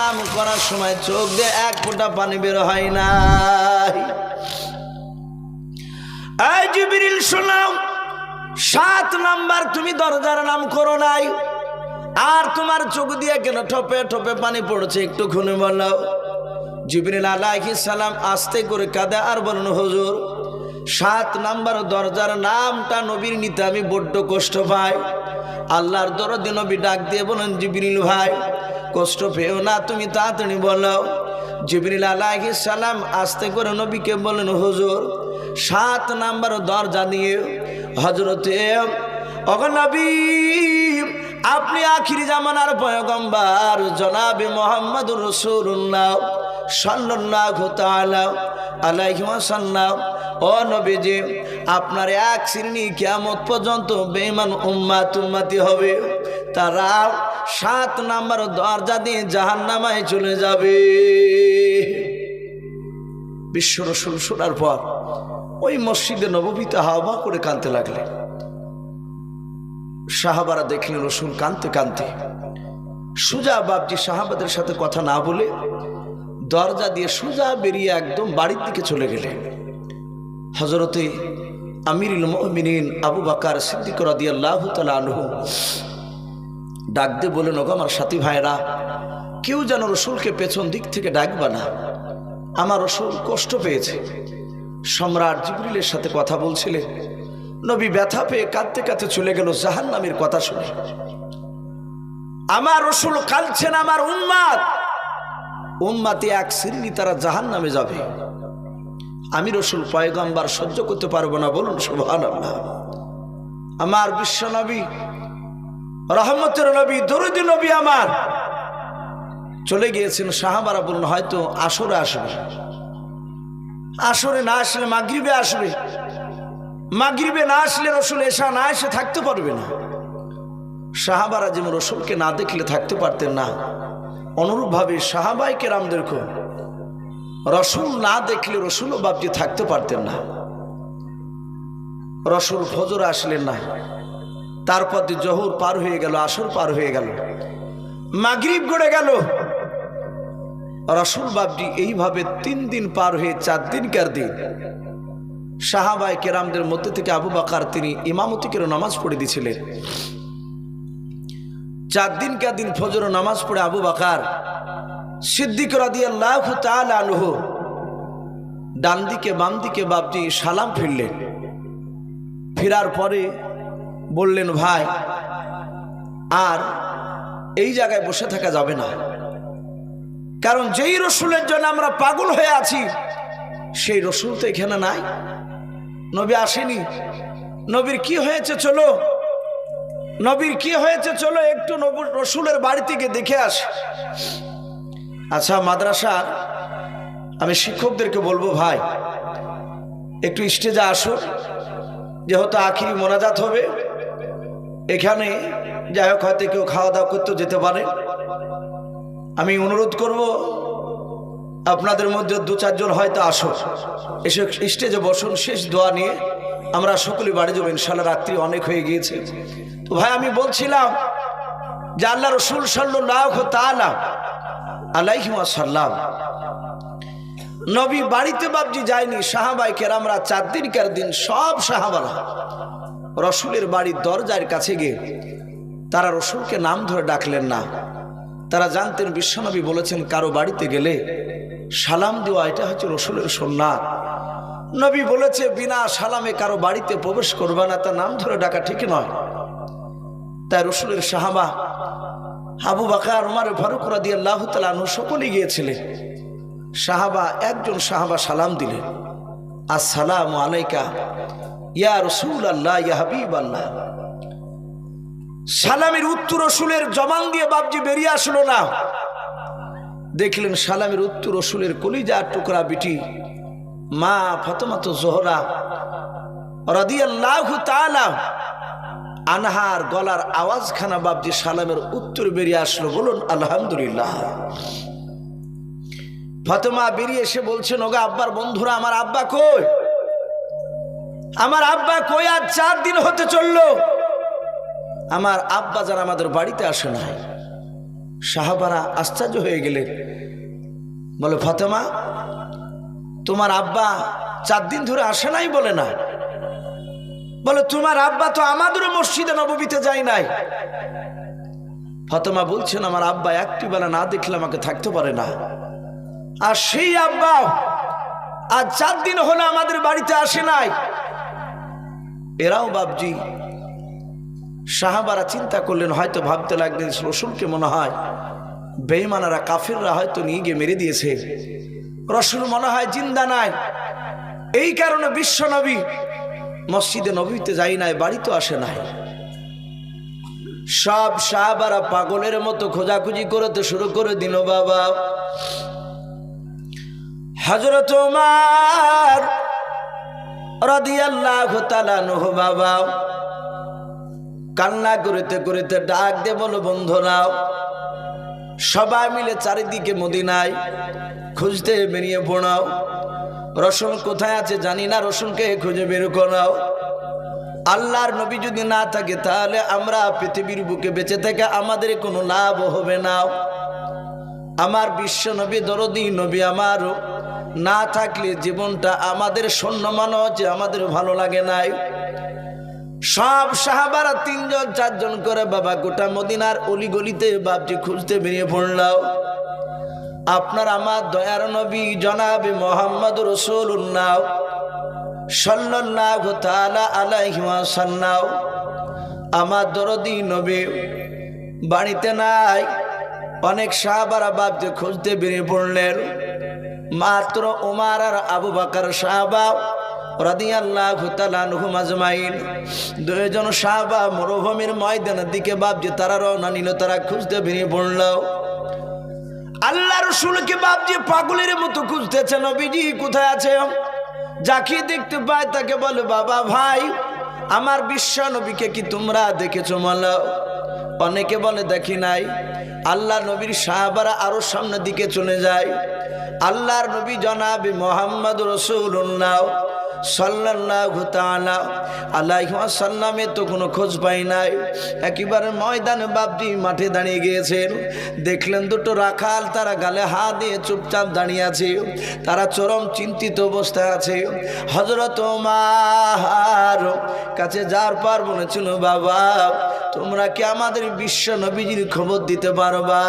নাম করার সময় চোখ দিয়ে এক ফোঁটা পানি বের হয় না শোনাও। সাত নাম্বার, তুমি দরজার নাম করো নাই। আর তোমার চোখ দিয়ে কেন ঠপে ঠপে পানি পড়ছে একটু খুনে বলাও জিবরিল আলাইহিস সালাম আস্তে করে কাঁদে আর বলুন হুজুর, সাত নাম্বার দরজার নামটা নবীর নিতে আমি বড্ড কষ্ট পাই। আল্লাহর দরদে নবী ডাক দিয়ে বলেন, জিবরিল ভাই কষ্ট পেও না, তুমি তাড়াতাড়ি বলো। জিবরিল আলাইহিস সালাম আস্তে করে নবীকে বলেন হুজুর, সাত নাম্বার দরজা দিয়ে হজরতে অগনবী আপনি আখিরি জামানার পয়গম্বর, জনাবে মোহাম্মদ রসুল্লাহ আলাইহি ওয়াসাল্লাম। ও নবীজি, আপনার এক শ্রেণি কিয়ামত পর্যন্ত বেঈমান উম্মাত উম্মতি হবে। তারা সাত নাম্বার দরজা দিয়ে জাহান্নামায় চলে যাবে। বিশ্ব রসুল শোনার পর ওই মসজিদে নববীতে হাওয়া করে কানতে লাগলেন সাহাবারা দেখলেন রসুল কানতে কানতে সুজা বাবজি সাহাবাদের সাথে কথা না বলে দরজা দিয়ে সুজা বেরিয়ে একদম বাড়ির দিকে চলে গেলেন। হজরতে আমিরুল মমিনিন আবু বাকার সিদ্দিক রাদিয়াল্লাহ তাআলা আনহু ডাক দিয়ে বলেন ওগো আমার সাথী ভাইরা কেউ যেন রসুলকে পেছন দিক থেকে ডাকবা না। আমার রসুল কষ্ট পেয়েছে। সম্রাট জিবরিলের সাথে কথা বলছিলেন। নবী ব্যথা পেয়ে কাঁদতে কাঁদতে চলে গেল জাহান নামের কথা শুনে। আমার রসুল কাঁদছেন আমার উন্মাদ উম্মাতে এক শ্রেণি তারা জাহান নামে যাবে। আমি রসুল পয়গম্বার সহ্য করতে পারব না, বলুন সুবহান আমার বিশ্ব নবী রহমতের নবী, দরুদি নবী আমার। চলে গিয়েছেন সাহাবারা বলুন হয়তো আসরে আসবে। আসরে না আসলে মাগরিবে আসবে। মাগরিবে না আসলে রসুল এসা না এসে থাকতে পারবে না। সাহাবারা যেমন রসুলকে না দেখলে থাকতে পারতেন না। অনুরূপভাবে সাহাবাই কেরামদেরকে রসুল না দেখলে রসুলও বাপজি থাকতে পারতেন না। রসুল ফজর আসলেন না। তারপর জহুর পার হয়ে গেল, আসর পার হয়ে গেল। মাগরিব গড়ে গেল। রসুল বাবজি এইভাবে তিন দিন পার হয়ে চার দিনকার দিন? সাহাবাই কেরামদের মধ্যে থেকে আবু বাকার, তিনি ইমামতি করে নামাজ পড়ে দিয়েছিলেন চার দিনকার দিন ফজর নামাজ পড়ে আবু বাকার। সিদ্দিক ডান দিকে বাম দিকে বাবজি সালাম ফিরলেন ফেরার পরে বললেন, ভাই, আর এই জায়গায় বসে থাকা যাবে না। কারণ যেই রসুলের জন্য আমরা পাগল হয়ে আছি, সেই রসুল তো এখানে নাই। নবী আসেনি। নবীর কি হয়েছে চলো? নবীর কি হয়েছে চলো একটু নবুর রসুলের বাড়ি থেকে দেখে আস। আচ্ছা মাদ্রাসার, আমি শিক্ষকদেরকে বলব, ভাই, একটু স্টেজে আসো যেহেতু আখিরি মোনাজাত হবে এখানে যাই হোক, হয়তো কেউ খাওয়া দাওয়া করতেও যেতে পারে। আমি অনুরোধ করব, আপনাদের মধ্যে দু চারজন হয়তো আসো। এসে স্টেজে বসুন, শেষ দোয়া নিয়ে আমরা সকলে বাড়ি যাব। ইনশাল্লাহ রাত্রি অনেক হয়ে গিয়েছে। তো ভাই, আমি বলছিলাম যে আল্লাহ রসুল সাল্লাহ তালা আলাইহিমাসাল্লাম নবী বাড়িতে বাবজি যায়নি সাহাবাই কেরামরা চার দিনকার দিন সব সাহাবারা রসুলের বাড়ির দরজার কাছে গিয়ে তারা রসুলকে নাম ধরে ডাকলেন না। তারা জানতেন বিশ্বনবী বলেছেন, কারও বাড়িতে গেলে সালাম দেওয়া, এটা হচ্ছে রসুলের সন্ন্যাত নবী বলেছে, বিনা সালামে কারও বাড়িতে প্রবেশ করবে না তার নাম ধরে ডাকা ঠিক নয়। তাই রসুলের সাহাবা আবু বাকার, উমার, ফারুক রাদি আল্লাহ তালু সকলেই গিয়েছিলেন। সাহাবা, একজন সাহাবা সালাম দিলেন, আসসালাম আলাইকা ইয়া রসুল আল্লাহ ইয়া আল্লাহ সালামের উত্তর রসুলের জবান দিয়ে বাবজি বেরিয়ে আসলো না। দেখলেন সালামের উত্তর রসুলের কলিজা টুকরা বিটি, মা ফতমাত জোহরা রাদিয়াল্লাহু তাআলা আনহার গলার আওয়াজখানা বাবজি সালামের উত্তর বেরিয়ে আসলো, বলুন, আলহামদুলিল্লাহ। ফতেমা বেরিয়ে এসে বলছেন ওগা আব্বার বন্ধুরা, আমার আব্বা কই? আমার আব্বা কই আর চার দিন হতে চলল? আমার আব্বা যারা আমাদের বাড়িতে আসে নাই, সাহাবারা আশ্চর্য হয়ে গেলেন। বলে, ফাতেমা, তোমার আব্বা চার দিন ধরে আসে নাই বলে না? বলে, তোমার আব্বা তো আমাদেরও মসজিদে নবমীতে যায় নাই। ফাতেমা বলছেন, আমার আব্বা একটি বেলা না দেখলে আমাকে থাকতে পারে না। আর সেই আব্বা আজ চার দিন হলো আমাদের বাড়িতে আসে নাই। এরাও বাবজি সাহাবারা চিন্তা করলেন, হয়তো ভাবতে লাগলেন রসুলকে মনে হয় বেইমানারা কাফিররা হয়তো নিয়ে গিয়ে মেরে দিয়েছে। রসুল মনে হয় জিন্দা নাই। এই কারণে বিশ্ব নবী মসজিদে নবীতে যাই নাই, বাড়িতে আসে নাই। সব সাহাবারা পাগলের মতো খোঁজাখুঁজি করতে শুরু করে দিল বাবা। হজরত উমার বাবা। কান্না করিতে করিতে ডাক দে বলো বন্ধুরাও সবাই মিলে চারিদিকে মদিনায় খুঁজতে বেরিয়ে পড়াও। রসুন কোথায় আছে জানি না রসুনকে খুঁজে বের করাও। আল্লাহর নবী যদি না থাকে, তাহলে আমরা পৃথিবীর বুকে বেঁচে থেকে আমাদের কোনো লাভ হবে না। আমার বিশ্ব নবী, দরদি নবী আমারও না থাকলে জীবনটা আমাদের শূন্য মনে হচ্ছে আমাদের ভালো লাগে নাই। সব সাহাবারা তিনজন, চারজন করে বাবা গোটা মদিনার অলিগলিতে বাপজি খুঁজতে বেরিয়ে পড়লাম আপনার আমার দয়ার নবী জনাবে মোহাম্মদ তালা আলাইসাল্লাহ আমার দরদি নবী বাড়িতে নাই। অনেক সাহাবারা বাপজি খুঁজতে বেরিয়ে পড়লেন। মাত্র উমার আর আবু বাকার সাহাবা দুইজন তারা খুঁজতে মতো খুঁজতেছে কোথায় আছে? যাকে দেখতে পায় তাকে বলে, বাবা ভাই, আমার বিশ্ব নবীকে কি তোমরা দেখেছ? মালা অনেকে বলে, দেখি নাই। আল্লাহ নবীর সাহাবারা আরও সামনের দিকে চলে যায়। আল্লাহর নবী জনাবি মোহাম্মদ রসুল্লাহ। সাল্লাল্লাহু তাআলা আলাইহি ওয়াসাল্লামে তো কোনো খোঁজ পাই নাই। একেবারে ময়দানে বাপজি মাঠে দাঁড়িয়ে গিয়েছেন। দেখলেন দুটো রাখাল, তারা গালে হাত দিয়ে চুপচাপ দাঁড়িয়ে আছে। তারা চরম চিন্তিত অবস্থায় আছে। হজরত মার কাছে যার পার বলেছিল বাবা, তোমরা কি আমাদের বিশ্ব নবীজির খবর দিতে পারবা?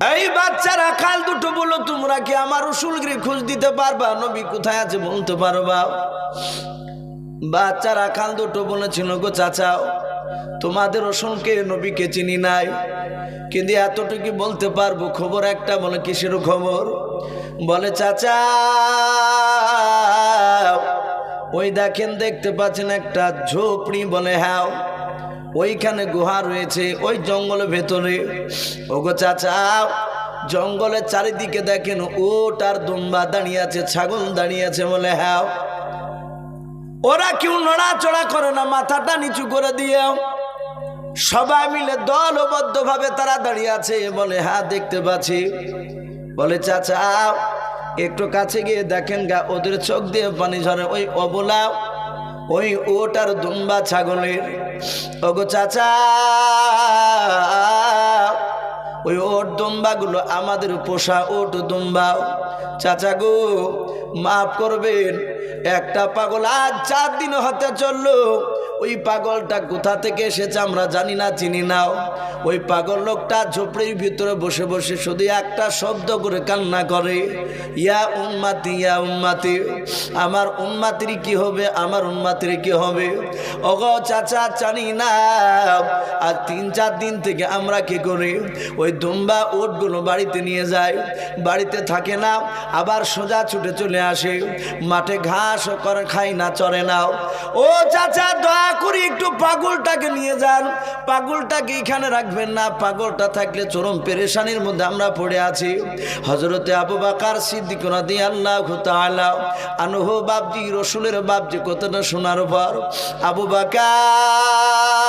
এই বাচ্চারা খাল দুটো বলো, তোমরা কি আমার রসুলগিরি খোঁজ দিতে পারবা? নবী কোথায় আছে বলতে পারবা? বাচ্চারা খাল দুটো বলেছিল, গো চাচাও তোমাদের রসুলকে, নবীকে চিনি নাই। কিন্তু এতটুকু বলতে পারব, খবর একটা বলে, কিসের খবর? বলে, চাচা, ওই দেখেন, দেখতে পাচ্ছেন একটা ঝোপড়ি বলে হ্যাঁ ওইখানে গুহা রয়েছে, ওই জঙ্গলের ভেতরে। ওগো চাচা, জঙ্গলের চারিদিকে দেখেন ওট আর দুম্বা দাঁড়িয়ে আছে, ছাগল দাঁড়িয়ে আছে বলে হ্যাঁ ওরা কেউ নড়াচড়া করে না, মাথাটা নিচু করে দিয়ে সবাই মিলে দলবদ্ধ ভাবে তারা দাঁড়িয়ে আছে বলে হ্যাঁ দেখতে পাচ্ছি। বলে, চাচা, একটু কাছে গিয়ে দেখেন গা, ওদের চোখ দিয়ে পানি ঝরে, ওই অবলা ওই ওটার দুম্বা ছাগলের, ওগো চাচা, ওই ওট দুম্বাগুলো আমাদের পোষা ওট দুম্বা। চাচা গো, মাফ করবেন, একটা পাগল আজ চার দিন হতে চলল ওই পাগলটা কোথা থেকে এসেছে আমরা জানি না, চিনি নাও। ওই পাগল লোকটা ঝোপড়ির ভিতরে বসে বসে শুধু একটা শব্দ করে কান্না করে, ইয়া উম্মাতি ইয়া উম্মাতি, আমার উম্মাতির কি হবে, আমার উম্মাতির কি হবে? অগ চাচা, জানি না। আর তিন চার দিন থেকে আমরা কি করি? ওই দুম্বা ওটগুলো বাড়িতে নিয়ে যাই। বাড়িতে থাকে না, আবার সোজা ছুটে চলে আসে। মাঠে ঘাস করে খাই না চড়ে নাও ও চাচা, দয়া করে একটু পাগলটাকে নিয়ে যান। পাগলটাকে এখানে রাখবেন না। পাগলটা থাকলে চরম পেরেশানির মধ্যে আমরা পড়ে আছি। হজরতে আবু বাকার সিদ্দিক রাদি আল্লাহ আনহু বাপজি, রসুলের বাবজি কতটা শোনার পর আবু বাকার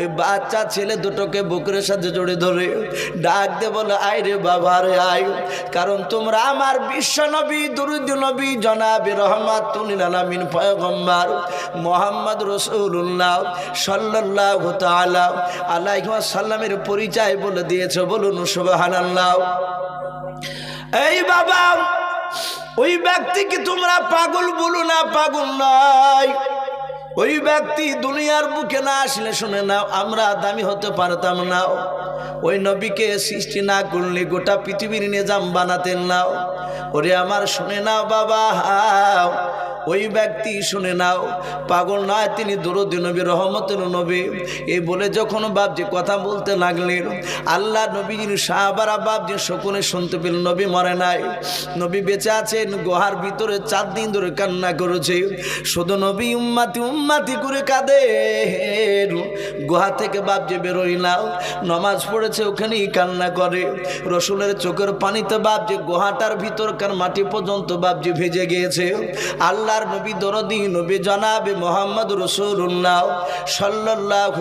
ওই বাচ্চা ছেলে দুটোকে বুকের সাথে জড়ে ধরে ডাক দে বলে, আয় রে বাবা রে, আয়। কারণ তোমরা আমার বিশ্ব নবী, দুরুদ নবী, জনাবি রহমাতুল আলামিন, পয়গম্বর মোহাম্মদ রসুল্লাহ সাল্লাল্লাহু তাআলা আলাইহি সাল্লামের পরিচয় বলে দিয়েছে। বলুন, সুবহানাল্লাহ। এই বাবা, ওই ব্যক্তিকে তোমরা পাগল বলো না, পাগল নয়? ওই ব্যক্তি দুনিয়ার বুকে না আসলে শুনে নাও, আমরা দামি হতে পারতাম না ওই নবীকে সৃষ্টি না করলে গোটা পৃথিবীর নিজাম বানাতেন নাও। ওরে আমার শুনে নাও বাবা ওই ব্যক্তি শুনে নাও, পাগল নয়, তিনি দরদি নবী, রহমতের নবী। এই বলে যখন বাপজি কথা বলতে লাগলেন, আল্লাহ নবীজির সাহাবারা বাপজি সকলে শুনতে পেল, নবী মরে নাই। নবী বেঁচে আছেন, গুহার ভিতরে চার দিন ধরে কান্না করেছে। শুধু নবী উম্মাতি উম্মাতি করে কাঁদে। গুহা থেকে বাপজি বেরোই নাও নমাজ পড়েছে, ওখানেই কান্না করে। রসুলের চোখের পানিতে বাপজি গুহাটার ভিতরকার মাটি পর্যন্ত বাপজি ভেজে গিয়েছে। আল্লাহর নবী দরদি, নবী জনাবে মোহাম্মদ রসুল্লাহ সাল্লাহ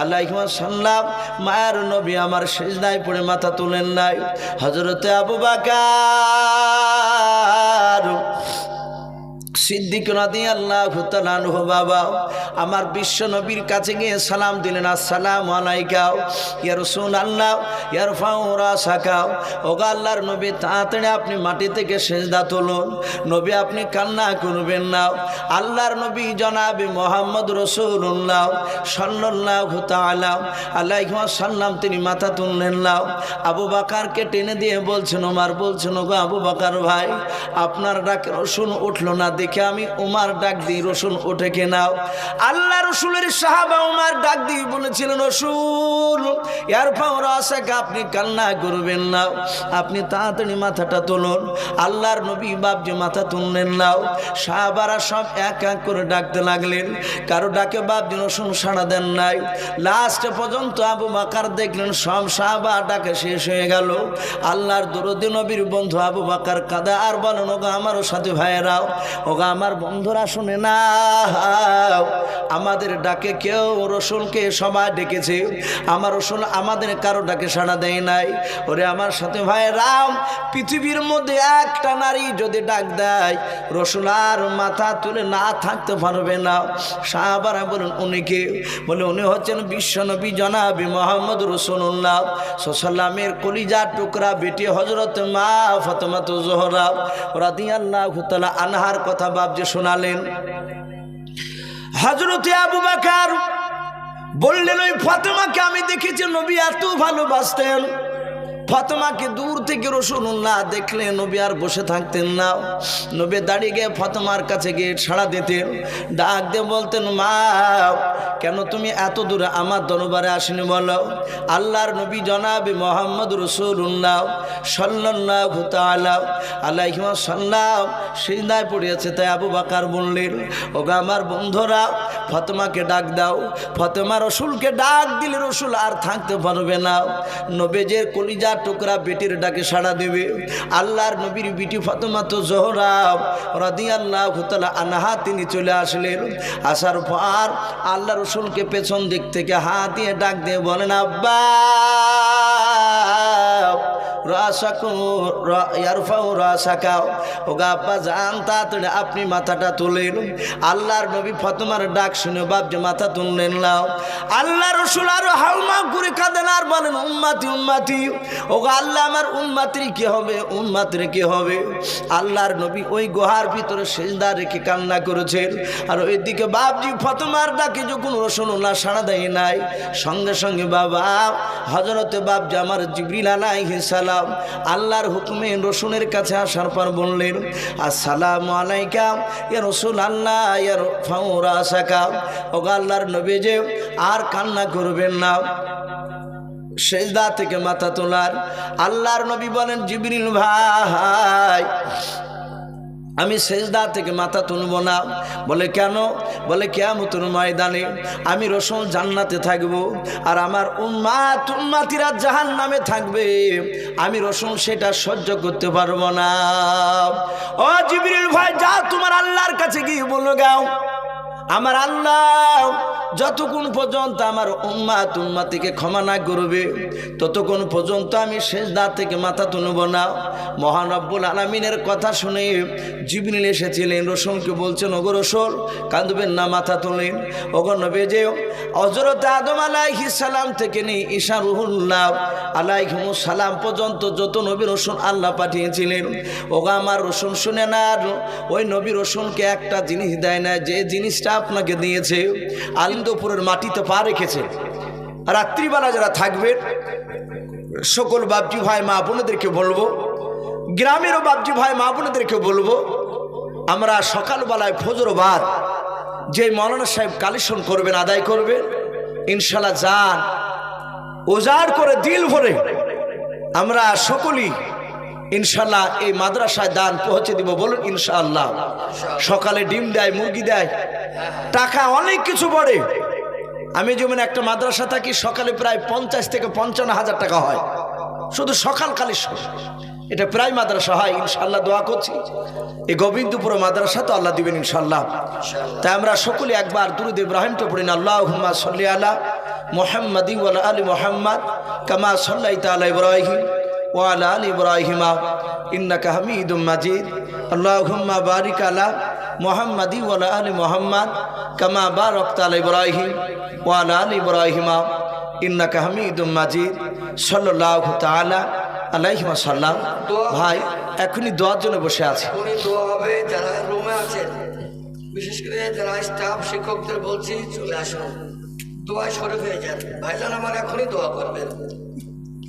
আল্লাহ সাল্লাম মায়ের নবী আমার শেষ নাই পড়ে মাথা তুলেন নাই। হজরতে আবু বাকার সিদ্দিক রাদি আল্লাহ তালানহ বাবা, আমার বিশ্ব নবীর কাছে গিয়ে সালাম দিলেন, আসসালাম আলাইকাও ইয়ার রসুন আল্লাহ ইয়ার ফাউরা সাকাও ওগা আল্লাহর নবী, তাড়াতাড়ি আপনি মাটি থেকে সেজদা তুলুন। নবী, আপনি কান্না করবেন না। আল্লাহর নবী জনাবে মোহাম্মদ রসুল্লাহ সাল্লাহ তালাম আল্লাহ সাল্লাম তিনি মাথা তুললেন লাও আবু বাকারকে টেনে দিয়ে বলছেন, ওমার, বলছেন, ওগো আবু বাকার ভাই, আপনার ডাকে রসুন উঠল না, দেখে আমি উমার ডাক দিই রসুন ওঠে কে নাও আল্লাহ রসুলের সাহাবা উমার ডাক দিয়ে বলেছিলেন, রসুল এর পাওয়ার আশাকে আপনি কান্না করবেন না। আপনি তাড়াতাড়ি মাথাটা তুলুন। আল্লাহর নবী বাপজি মাথা তুললেন নাও সাহাবারা সব এক এক করে ডাকতে লাগলেন। কারও ডাকে বাপজি রসুন সাড়া দেন নাই। লাস্ট পর্যন্ত আবু বাকার দেখলেন, সব সাহাবা ডাকে শেষ হয়ে গেল। আল্লাহর দরদি নবীর বন্ধু আবু বাকার কাদা, আর বলেন ওগা আমারও সাথে ভাইয়েরাও, ওগা আমার বন্ধুরা শুনে না আমাদের ডাকে কেউ রসুলকে সবাই ডেকেছে। আমার রসুল আমাদের কারও ডাকে সাড়া দেয় নাই। ওরে আমার সাথে ভাই রাম, পৃথিবীর মধ্যে একটা নারী যদি ডাক দেয়, রসুল আর মাথা তুলে না থাকতে পারবে না। সাহাবারা বলেন উনি কে? বলে, উনি হচ্ছেন বিশ্বনবী জনাবি মোহাম্মদ রসুল্লাহ সোসাল্লামের কলিজা টুকরা বেটি হজরত মা ফতমাত জোহরা রাদিয়াল্লাহ আনহার কথা বাবজি শোনালেন। হজরতে আবু বাকার বললেন ওই ফাতেমাকে আমি দেখেছি নবী এত ভালোবাসতেন। ফতমাকে দূর থেকে রসুল্লাহ দেখলে নবী আর বসে থাকতেন না। নবী দাঁড়িয়ে গিয়ে ফতমার কাছে গিয়ে ছাড়া দিতেন, ডাক দিয়ে বলতেন, মা, কেন তুমি এত দূরে আমার দরবারে আসেনি বলো? আল্লাহর নবী জনাবে মোহাম্মদ রসুল্লাহ সাল্লাহ তালা আল্লাহ সাল্লাম সিন্দায় পড়িয়েছে, তাই আবু বাকার বললেন, ওগা আমার বন্ধুরা, ফতমাকে ডাক দাও। ফতেমা রসুলকে ডাক দিলে রসুল আর থাকতে পারবে না। নবেজের কলিজা টুকরা বেটির ডাকে সাড়া দেবে। আল্লাহর নবীর বিটি ফাতেমা তো জোহরা রাদি আল্লাহ আনাহা তিনি চলে আসলেন। আসার পর আল্লাহ রসুলকে পেছন দিক থেকে হাত দিয়ে ডাক দিয়ে বলেন, আব্বা! আপনি মাথাটা তুলেন আল্লাহর নবী ফতমার ডাক শুনে বাপজি মাথা তুললেন লাও আল্লাহ রসুল আর হাউমা করে কাঁদেন আর বলেন, উম্মাতি উম্মাতি। ও আল্লাহ আমার উম্মাতির কি হবে? উম্মাতির কি হবে? আল্লাহর নবী ওই গুহার ভিতরে সেজদা রেখে কান্না করেছেন। আর ওইদিকে বাপজি ফতমার ডাকে যখন রসুল্লাহ সাড়া দেয় নাই, সঙ্গে সঙ্গে বাবা হজরতে বাপজি আমার জিবরিল আলাইহিস সালাম আল্লাহর হুকুমে রসুনের কাছে আসার পর বললেন, আসসালাম আলাইকা, ইয়া রসুল আল্লাহ ইয়ার ফাউরা সাকা ও আল্লাহর নবী যে আর কান্না করবেন না। সেজদা থেকে মাথা তোলার। আল্লাহর নবী বলেন, জিবরিল ভাই আমি সেজদা থেকে মাথা তুলব না। বলে, কেন? বলে কেমন ময়দানে আমি রসুন জান্নাতে থাকব আর আমার উম্মাত উম্মাতিরা জাহান নামে থাকবে। আমি রসুন সেটা সহ্য করতে পারব না। ও ভাই যা তোমার আল্লাহর কাছে গিয়ে বলো, গাও, আমার আল্লাহ যতক্ষণ পর্যন্ত আমার উম্মা তুম্মা থেকে ক্ষমা না করবে, ততক্ষণ পর্যন্ত আমি শেষ দা থেকে মাথা তুলব না। মহান রব্বুল আলমিনের কথা শুনে জিবনিল এসেছিলেন, রসুলকে বলছেন, ওগো রসুল, কাঁদবেন না, মাথা তোলেন। ওগো নবে যে হজরত আদম আলাইহি সালাম থেকে নিয়ে ঈশা রুহুল্লাহ আলাইহিম সালাম পর্যন্ত যত নবী রসুন আল্লাহ পাঠিয়েছিলেন, ওগো আমার রসুন শুনে না আর ওই নবী রসুনকে একটা জিনিস দেয় না, যে জিনিসটা আপনাকে দিয়েছে আলিন্দপুরের মাটিতে পা রেখেছে রাত্রিবেলা যারা থাকবেন, সকল বাপজি ভাই, মা বোনেদেরকে বলব, গ্রামেরও বাপজি ভাই, মা বোনেদেরকে বলব, আমরা সকালবেলায় ফজরবাদ যে মৌলানা সাহেব কালেকশন করবেন, আদায় করবেন ইনশাল্লাহ যান ওজার করে দিল ভরে আমরা সকলেই ইনশাল্লাহ এই মাদ্রাসায় দান পৌঁছে দিব, বলুন ইনশাআল্লাহ। সকালে ডিম দেয়, মুরগি দেয়, টাকা অনেক কিছু পড়ে। আমি যেমন একটা মাদ্রাসা থাকি, সকালে প্রায় পঞ্চাশ থেকে পঞ্চান্ন হাজার টাকা হয়। শুধু সকাল সকালকালে এটা প্রায় মাদ্রাসা হয় ইনশাল্লাহ দোয়া করছি। এই গোবিন্দপুর মাদ্রাসা তো আল্লাহ দিবেন ইনশাল্লাহ তাই আমরা সকলে একবার দুরুদ ইব্রাহিমটা পড়িন আল্লাহ হুম্মা সাল্লি আলা মোহাম্মদি আলী মোহাম্মদ, কামা সাল্লাই তালা ইব্রাহিম। ওয়ালা আলী ইব্রাহিমা ইন্নাকা হামিদুম মাজিদ আল্লাহুম্মা বারিক আলা মোহাম্মদি ওয়ালা আলী মোহাম্মদ কামা বারক তালা ইব্রাহিম ওয়ালা আলী ইব্রাহিমা ইন্নাকা হামিদুম মাজিদ সাল্লাল্লাহু তাআলা আলাইহি ওয়াসাল্লাম ভাই, এখনই দোয়ার জন্য বসে আছে। দোয়া হবে যারা রুমে আছেন। বিশেষ করে যারা স্টাফ শিক্ষকদের বলছি, চলে আসুন। দোয়ায় সরে হয়ে যান ভাইজান আমার এখনই দোয়া করবেন।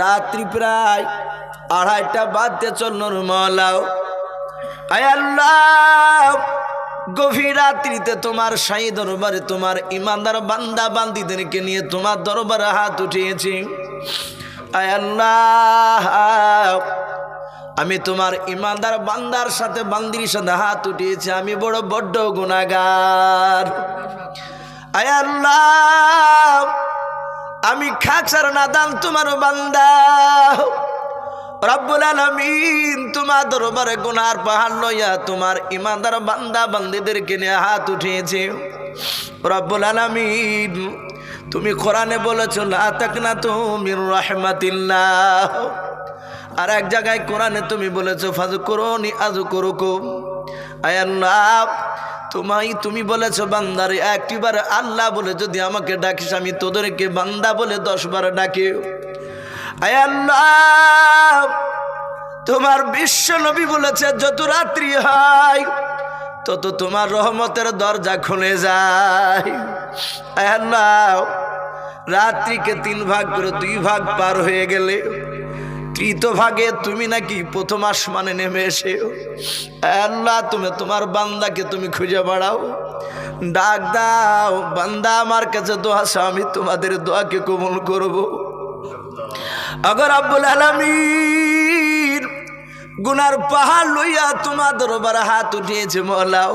রাত্রি প্রায় আড়াইটা বাদতে চলনর মলাও আয় আল্লাহ গভীর রাত্রিতে তোমার সাই দরবারে তোমার ইমানদার বান্দা বান্দিদেরকে নিয়ে তোমার দরবারে হাত উঠিয়েছি। আয় আল্লাহ আমি তোমার ইমানদার বান্দার সাথে বান্দির সাথে হাত উঠিয়েছি। আমি বড় বড্ড গুণাগার আয় আল্লাহ আমি খাকসার নাদান তোমার বান্দা। রব্বুল আলমিন তোমার দরবারে গুনার পাহাড় লইয়া তোমার ইমানদার বান্দা বান্দিদেরকে নিয়ে হাত উঠিয়েছে। রব্বুল আলমিন, তুমি কোরআনে বলেছ, লা তাকনা তুমি রহমাতিল্লাহ। আর এক জায়গায় কোরআনে তুমি বলেছ ফাজু করো নি আজু করুকো আয়াল্লাহ তোমাই তুমি বলেছ বান্দারে, একটিবার আল্লাহ বলে যদি আমাকে ডাকিস, আমি তোদেরকে বান্দা বলে দশবার ডাকি। আয়াল্লাহ তোমার বিশ্ব নবী বলেছে, যত রাত্রি হয়, তত তোমার রহমতের দরজা খুলে যায়। আয়াল্লাহ রাত্রিকে তিন ভাগ করে দুই ভাগ পার হয়ে গেলে তৃতীয় ভাগে তুমি নাকি প্রথম আসমানে নেমে এসে আল্লাহ, তুমি তোমার বান্দাকে তুমি খুঁজে বাড়াও। ডাক দাও, বান্দা আমার কাছে দোয়া আমি তোমাদের দোয়াকে কবল করব। আগর আব্বুল আলমীর গুনার পাহাড় লইয়া তোমার দরবারে হাত উঠিয়েছে, মহলাও।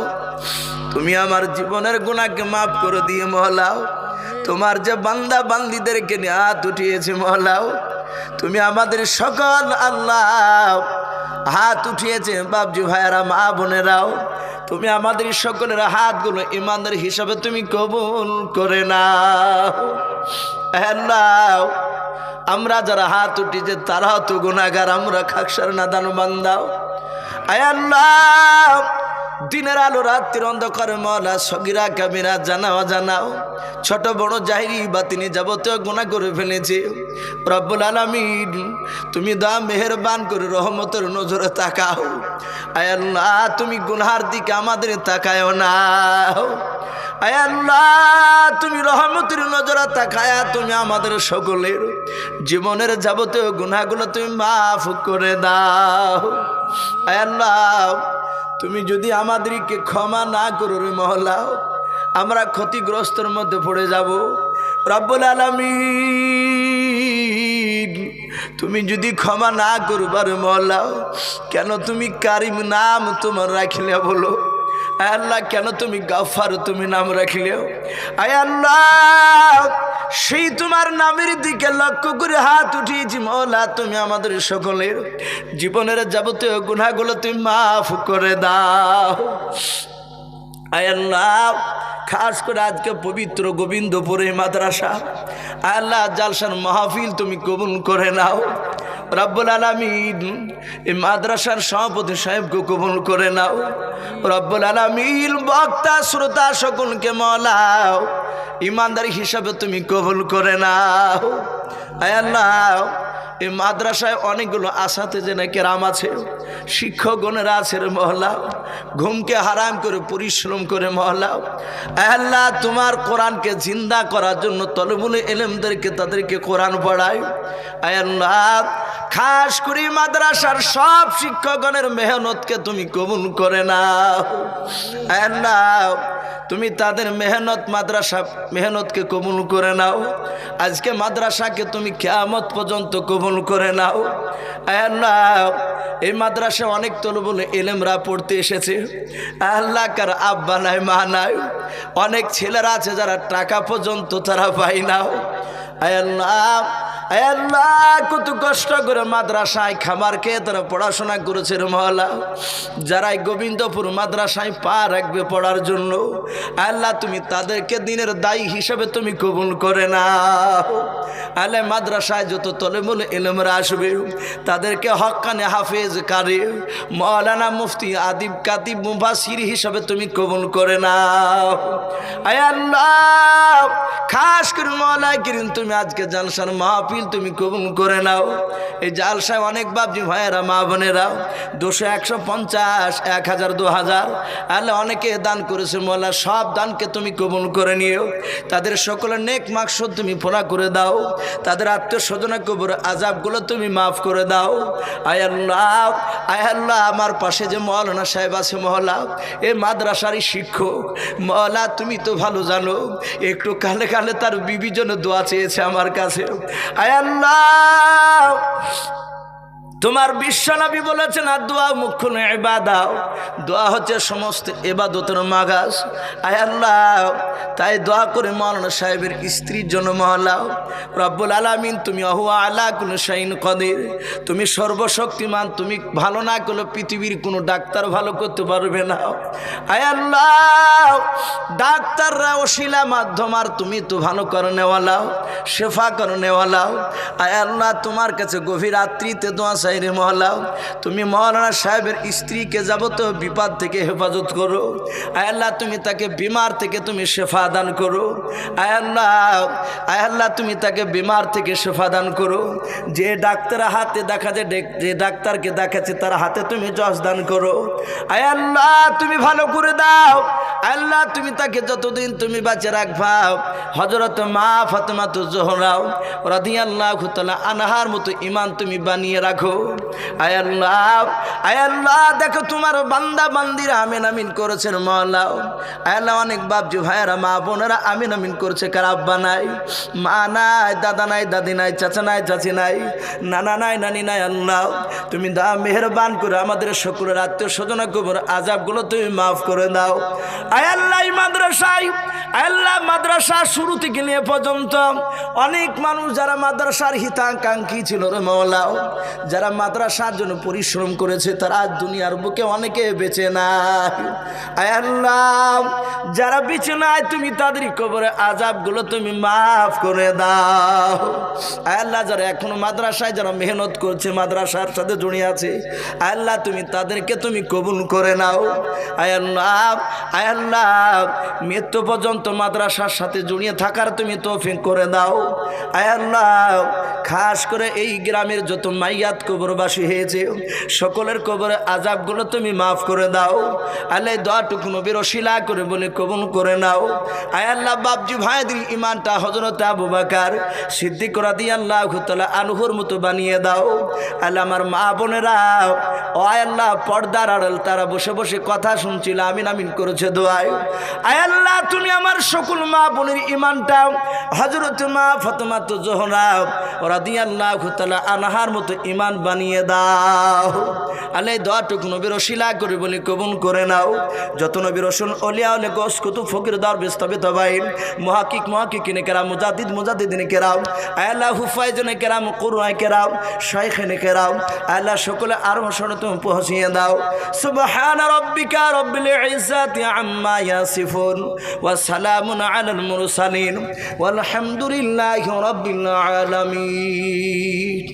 তুমি আমার জীবনের গুণাকে মাফ করে দিয়ে, মহলাও। তোমার যে বান্দা বান্দিদেরকে নিয়ে হাত উঠিয়েছে মহলাও তুমি আমাদের সকল আল্লাহ হাত উঠিয়েছে। বাবজি ভাইয়ারা, মা বোনেরাও, তুমি আমাদের সকলের হাতগুলো ইমানদের হিসাবে তুমি কবুল করে নাও। আমরা যারা হাত উঠিছে তারাও তো গুণাগার আমরা খাকসার না দান বান্দাও। আয় আল্লাহ দিনের আলো রাত্রির অন্ধকারে মলা, সগিরা কামিরা, জানাও জানাও। ছোট বড় জাহিরি বা তিনি যাবতীয় গুণা করে ফেলেছে। রব্বুল আলমিন, তুমি দা মেহরবান করে রহমতের নজরে তাকাও। আয় আল্লাহ, তুমি গুনহার দিকে আমাদের তাকায়ও না। তুমি রহমতের নজরে তাকায়া তুমি আমাদের সকলের জীবনের যাবতীয় গুণাগুলো তুমি মাফ করে দাও। আয় আল্লাহ তুমি যদি আমাদেরকে ক্ষমা না করো রে মহলা, আমরা ক্ষতিগ্রস্তর মধ্যে পড়ে যাব। রব্বুল আলমিন, তুমি যদি ক্ষমা না করো করবার মহলা, কেন তুমি কারিম নাম তোমার রাখিলে বলো? আয় আল্লাহ, কেন তুমি গাফার তুমি নাম রাখলেও আয় আল্লাহ সেই তোমার নামের দিকে লক্ষ্য করে হাত উঠিয়েছি, মৌলা, তুমি আমাদের সকলের জীবনের যাবতীয় গুণাগুলো তুমি মাফ করে দাও। আল্লাহ খাস করে আজকে পবিত্র গোবিন্দপুরে মাদ্রাসা। আয় আল্লাহ জালসার মাহফিল তুমি কবুল করে নাও। রব্বুল আলমিন, এই মাদ্রাসার সভাপতি সাহেবকে কবুল করে নাও। রব্বুল আলমিন, বক্তা, শ্রোতা সকলকে মলাও। ইমানদারি হিসাবে তুমি কবুল করে নাও। আল্লাহ এই মাদ্রাসায় অনেকগুলো আসাতে যে নাকি রাম আছে, শিক্ষকগণের আছে রে মহলা ঘুমকে হারাম করে, পরিশ্রম করে মহলা আল্লাহ, তোমার কোরআনকে জিন্দা করার জন্য তলবুল এলেমদেরকে তাদেরকে কোরআন পড়ায়। আল্লাহ খাস করে মাদ্রাসার সব শিক্ষকগণের মেহনতকে তুমি কবুল করে নাও। তুমি তাদের মেহনত, মাদ্রাসা মেহনতকে কবুল করে নাও। আজকে মাদ্রাসাকে তুমি কেয়ামত পর্যন্ত কবুল করে নাও। আল্লাহ এই মাদ্রাসা অনেক তলবলে এলেমরা পড়তে এসেছে। আল্লাহ কার আব্বা নাই, মা নাই। অনেক ছেলেরা আছে যারা টাকা পর্যন্ত তারা পায় নাও। আল্লাহ আল্লাহ, কত কষ্ট করে মাদ্রাসায় খাবার খেয়ে তারা পড়াশোনা করেছে মহলা যারা গোবিন্দপুর মাদ্রাসায় পা রাখবে পড়ার জন্য, আল্লাহ তুমি তাদেরকে দিনের দায়ী হিসেবে তুমি কবুল করে না আলে মাদ্রাসায় যত তলেমুল এলমরা আসবে, তাদেরকে হকানে হাফেজ কারে মৌলানা মুফতি আদিব কাতিব মুফাসির হিসাবে তুমি কবুল করে নাও। আল্লাহ, খাস করে মৌলায় কিরিন তুমি আজকে জালসার মাহফিল তুমি কবুল করে নাও। এই জালসায় অনেক বাবজি ভাইয়েরা, মা বোনেরা, দুশো একশো পঞ্চাশ, এক হাজার, দু হাজার, আল্লাহ অনেকে দান করেছে মোলা সব দানকে তুমি কবুল করে নিও। তাদের সকলের নেক মাকসুদ তুমি পোড়া করে দাও। তাদের আত্মীয় স্বজনের কবর আজাবগুলো তুমি মাফ করে দাও। আয় আল্লাহ আয় আল্লাহ, আমার পাশে যে মহলানা সাহেব আছে, মহলা, এ মাদ্রাসারই শিক্ষক। মহলা, তুমি তো ভালো জানো, একটু কালে কালে তার বিবিজন দোয়া চেয়েছে আমার কাছে। আয় আল্লাহ তোমার বিশ্বনবী বলেছেন, আর দোয়া মুখ্য এবাদাও দোয়া হচ্ছে সমস্ত এবাদতের মাগাস আয় আল্লাহ, তাই দোয়া করে মৌলানা সাহেবের স্ত্রীর জন্য মহলাও। রব্বুল আলামিন, তুমি অহু আলা কোনো শাইন কদের। তুমি সর্বশক্তিমান, তুমি ভালো না করলে পৃথিবীর কোনো ডাক্তার ভালো করতে পারবে না। আয় আল্লাহ, ডাক্তাররা ওশিলা মাধ্যম, আর তুমি তো ভালো করে নেওয়ালাও, শেফা করে নেওয়ালাও। আয় আল্লাহ, তোমার কাছে গভীর রাত্রিতে দোয়া চাই রে তুমি মৌলানা সাহেবের স্ত্রীকে যাবতীয় বিপদ থেকে হেফাজত করো। আয় আল্লাহ, তুমি তাকে বিমার থেকে তুমি শেফা দান করো। আয় আল্লাহ আয় আল্লাহ, তুমি তাকে বিমার থেকে শেফা দান করো। যে ডাক্তারের হাতে দেখা যায় যে ডাক্তারকে দেখাচ্ছে, তার হাতে তুমি জজ দান করো। আয় আল্লাহ, তুমি ভালো করে দাও। আল্লাহ, তুমি তাকে যতদিন তুমি বাঁচে রাখবা। হজরত মা ফাতেমা তো জোহরাও রাধি আল্লাহ আনহার মতো ইমান তুমি বানিয়ে রাখো। তুমি মেহরবান করে আমাদের সকলের আত্মীয় স্বজন কবর আজাবগুলো তুমি মাফ করে দাও। আয় আল্লাহ, এই মাদ্রাসায়, আয় আল্লাহ, মাদ্রাসা শুরু থেকে নিয়ে পর্যন্ত অনেক মানুষ যারা মাদ্রাসার হিতাকাঙ্ক্ষী ছিল রে মৌলাও যারা মাদ্রাসার জন্য পরিশ্রম করেছে, তারা দুনিয়ার বুকে অনেকে বেঁচে নাই। আল্লাহ, যারা বেঁচে নাই, তুমি তাদের কবরে আজাবগুলো তুমি মাফ করে দাও। আল্লাহ, যারা এখনও মাদ্রাসায় যারা মেহনত করছে, মাদ্রাসার সাথে জড়িয়ে আছে আল্লাহ, তুমি তাদেরকে তুমি কবুল করে নাও। আয় আল্লাহ আয় আল্লাহ, মৃত্যু পর্যন্ত মাদ্রাসার সাথে জড়িয়ে থাকার তুমি তৌফিক করে দাও। আয় আল্লাহ, খাস করে এই গ্রামের যত মাইয়াত কবরবাসী হয়েছে। সকলের কবরে আজাবগুলো তুমি মাফ করে দাও। আল্লাহ দোয়াটুকু নবীর শিলা করে বলে কবুল করে নাও। আয় আল্লাহ বাবজি ভাইদের ইমানটা হজরত আবু বাকার সিদ্ধি দিয়ে আল্লাহ মতো বানিয়ে দাও। আল্লাহ আমার মা বোনেরা, ও আয় আল্লাহ পর্দার আড়াল তারা বসে বসে কথা শুনছিল, আমিন আমিন করেছে দোয়ায়। আয় আল্লাহ তুমি আমার সকল মা বোনের ইমানটা হজরত মা ফতমা তো জোহরা ওরা দিয়ে আল্লাহ আনাহার মতো ইমান বানিয়ে দাও। আল্লাহ দোয়াটুকু নবীর শিলা করে বলে, কবুল করে নাও। যত নবীর রসুন অলিয়া হলে গোস কুতু ফকির দর বেস্তবে তবাইন মহাকিক মহাকিক নে কেরাম মুজাদিদ মুজাদিদ নে কেরাম। আল্লাহ হুফাইজ নে কেরাম, কুরআন কেরাম, শাইখ নে কেরাম। আল্লাহ সকলে আরও শরণ তুমি পৌঁছিয়ে দাও। সুবহান রাব্বিকা রব্বিল ইজ্জাতি আম্মা ইয়াসিফুন ওয়া সালামুন আলাল মুরসালিন। ওয়ালহামদুলিল্লাহি রাব্বিল আলামিন।